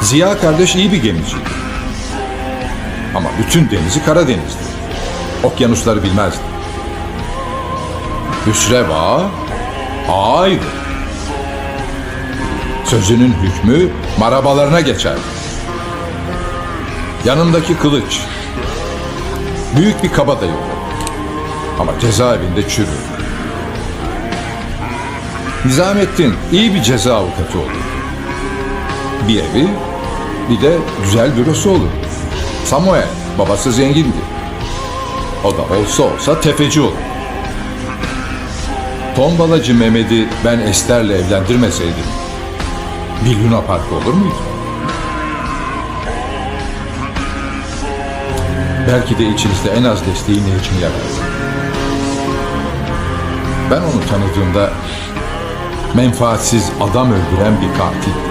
Ziya kardeş iyi bir gemiciydi. Ama bütün denizi Karadeniz'di. Okyanusları bilmezdi. Hüsrev Ağa, ağaydı. Sözünün hükmü marabalarına geçerdi. Yanındaki kılıç. Büyük bir kabadayı oldu. Ama cezaevinde çürüdü. Nizamettin iyi bir ceza avukatı oldu. Bir evi, bir de güzel bürosu olur. Samuel, babası zengindi. O da olsa olsa tefeci olur. Tombalacı Mehmet'i ben Ester'le evlendirmeseydim, bir Luna Park olur muydu? Belki de içinizde en az desteği Necmiye verdi. Ben onu tanıdığımda menfaatsiz adam öldüren bir katil.